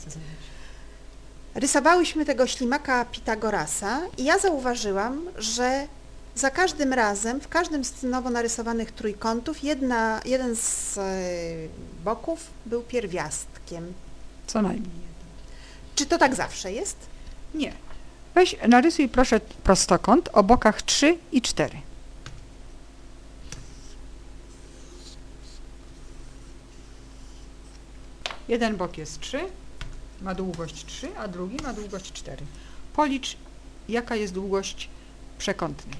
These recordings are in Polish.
zrobić. Rysowałyśmy tego ślimaka Pitagorasa i ja zauważyłam, że za każdym razem, w każdym z nowo narysowanych trójkątów, jedna, jeden z e, boków był pierwiastkiem. Co najmniej jeden. Czy to tak zawsze jest? Nie. Weź, narysuj proszę prostokąt o bokach 3 i 4. Jeden bok jest 3, ma długość 3, a drugi ma długość 4. Policz, jaka jest długość przekątnej.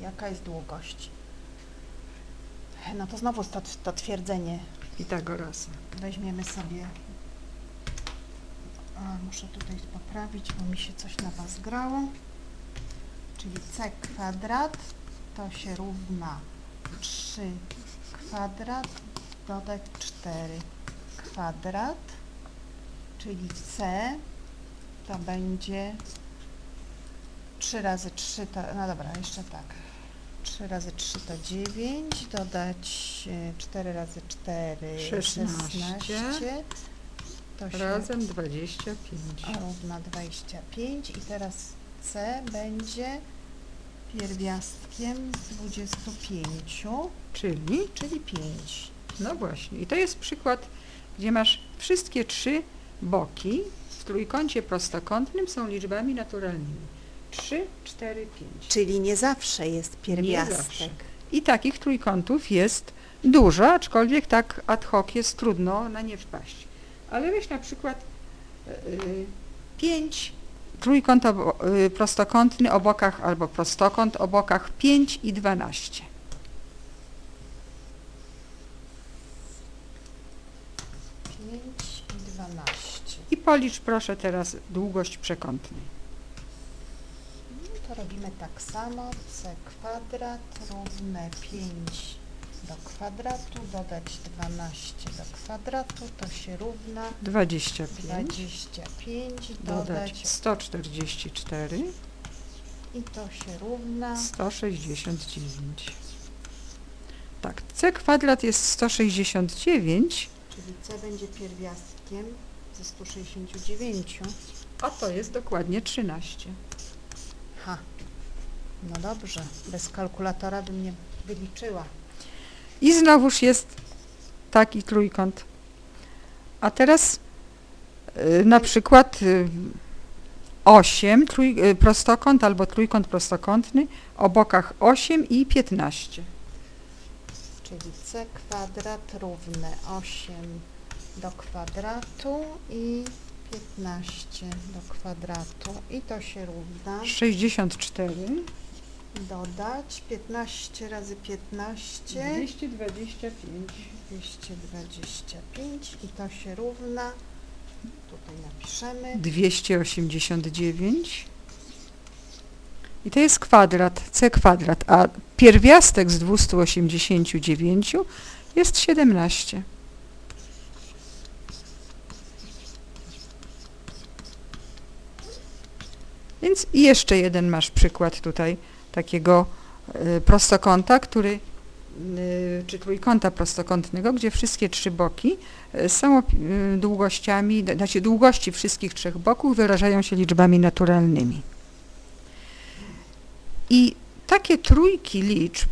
Jaka jest długość? No to znowu to, to twierdzenie. Pitagorasa. Weźmiemy sobie. A, muszę tutaj poprawić, bo mi się coś na was grało. Czyli c kwadrat to się równa 3 kwadrat dodać 4 kwadrat, czyli c to będzie 3 razy 3 to, no dobra, jeszcze tak. 3 razy 3 to 9, dodać e, 4 razy 4 16. 16 to się Razem 25. równa 25 i teraz C będzie pierwiastkiem z 25, Czyli czyli 5. No właśnie. I to jest przykład, gdzie masz wszystkie trzy boki w trójkącie prostokątnym są liczbami naturalnymi. 3, 4, 5. Czyli nie zawsze jest zawsze. pierwiastek. I takich trójkątów jest dużo, aczkolwiek tak ad hoc jest trudno na nie wpaść. Ale weź na przykład 5 trójkąt obo, y, prostokątny o bokach albo prostokąt o bokach 5 i 12. 5 i 12. I policz proszę teraz długość przekątnej. No to robimy tak samo. C kwadrat równe 5 do kwadratu, dodać 12 do kwadratu, to się równa 25. 25, dodać dodać 144, i to się równa 169. Tak, c kwadrat jest 169, Czyli C będzie pierwiastkiem ze 169. a to jest dokładnie 13. Ha, no dobrze, bez kalkulatora bym nie wyliczyła. I znowuż jest taki trójkąt. A teraz y, na przykład y, 8, trój, y, prostokąt albo trójkąt prostokątny o bokach 8 i 15. Czyli C kwadrat równe 8 do kwadratu i 15 do kwadratu. I to się równa 64, dodać 15 razy 15 225. 225 i to się równa tutaj napiszemy 289. I to jest kwadrat, c kwadrat, a pierwiastek z 289 jest 17. Więc jeszcze jeden masz przykład tutaj takiego y, prostokąta, który, y, czy trójkąta prostokątnego, gdzie wszystkie trzy boki y, są długościami, znaczy długości wszystkich trzech boków wyrażają się liczbami naturalnymi. I takie trójki liczb,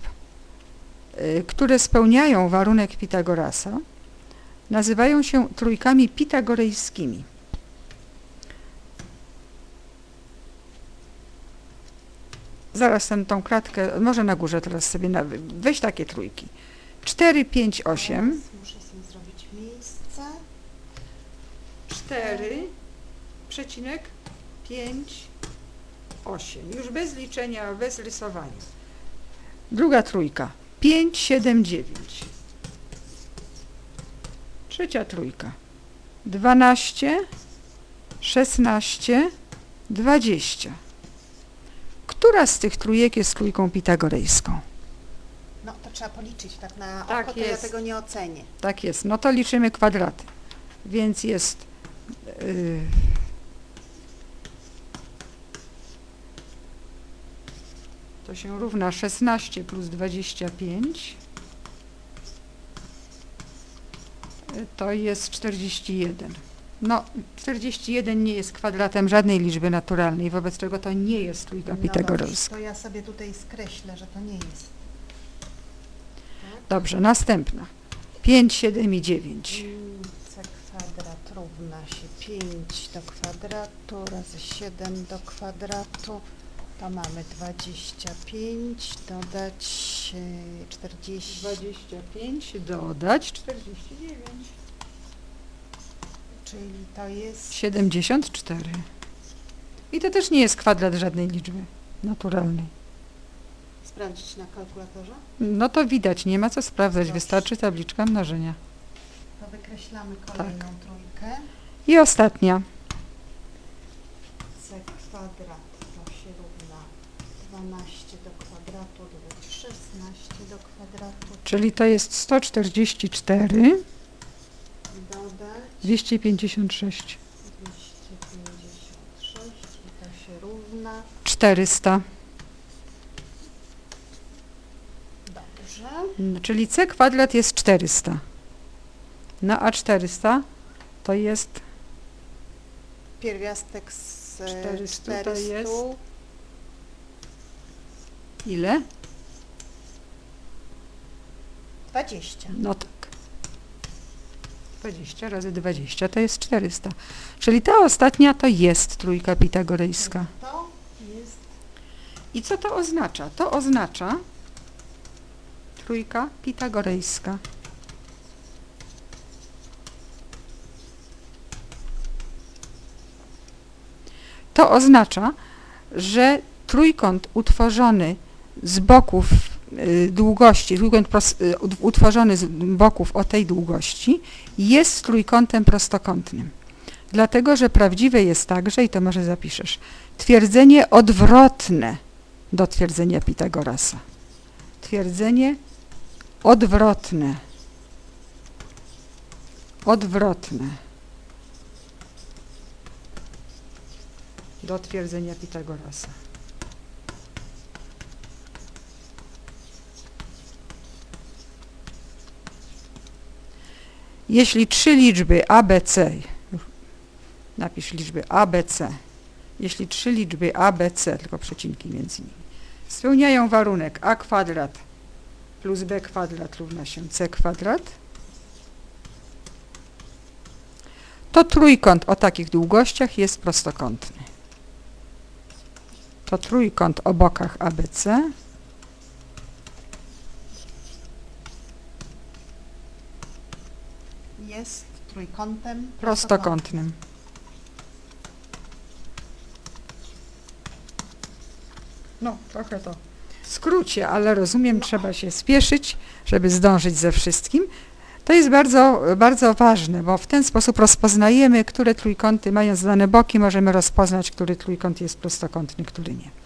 y, które spełniają warunek Pitagorasa, nazywają się trójkami pitagorejskimi. Zaraz ten, tą kratkę, może na górze teraz sobie, na, weź takie trójki. 4, 5, 8. Teraz Muszę sobie zrobić miejsce. 4, przecinek 5, 8. Już bez liczenia, bez rysowania. Druga trójka. 5, 7, 9. Trzecia trójka. 12, 16, 20. Która z tych trójek jest trójką pitagorejską? No to trzeba policzyć tak na Tak oko, to ja tego nie ocenię. Tak jest. No to liczymy kwadraty. Więc jest y, to się równa 16 plus 25 to jest 41. No, 41 nie jest kwadratem żadnej liczby naturalnej, wobec czego to nie jest trójka No dobrze, pitagorejska. to ja sobie tutaj skreślę, że to nie jest. Dobrze, następna. 5, 7 i 9. Mm, C kwadrat równa się 5 do kwadratu razy 7 do kwadratu. To mamy 25, dodać e, 40. 25 dodać 49. Czyli to jest 74. I to też nie jest kwadrat żadnej liczby naturalnej. sprawdzić na kalkulatorze. No to widać, nie ma co sprawdzać, Dobrze. wystarczy tabliczka mnożenia. To wykreślamy kolejną trójkę. I ostatnia. C kwadrat się równa 12 do kwadratu dodać 16 do kwadratu Czyli to jest 144, dodać 256, 256 i to się równa 400. dobrze. Mm, Czyli c kwadrat jest 400. No a 400 to jest Pierwiastek z e, 400 to 400 jest? Ile? 20. No tak. 20 razy 20 to jest 400. Czyli ta ostatnia to jest trójka pitagorejska. To jest I co to oznacza? To oznacza trójka pitagorejska. To oznacza, że trójkąt utworzony z boków y, długości, trójkąt y, ut- utworzony z boków o tej długości jest trójkątem prostokątnym. Dlatego, że prawdziwe jest także, i to może zapiszesz, twierdzenie odwrotne do twierdzenia Pitagorasa. Twierdzenie odwrotne. Odwrotne. Do twierdzenia Pitagorasa. Jeśli trzy liczby ABC, napisz liczby ABC, jeśli trzy liczby ABC, tylko przecinki między nimi, spełniają warunek a kwadrat plus b kwadrat równa się c kwadrat, to trójkąt o takich długościach jest prostokątny. To trójkąt o bokach ABC jest trójkątem prostokątnym. No, trochę to w skrócie, ale rozumiem, trzeba się spieszyć, żeby zdążyć ze wszystkim. To jest bardzo, bardzo ważne, bo w ten sposób rozpoznajemy, które trójkąty mają znane boki, możemy rozpoznać, który trójkąt jest prostokątny, który nie.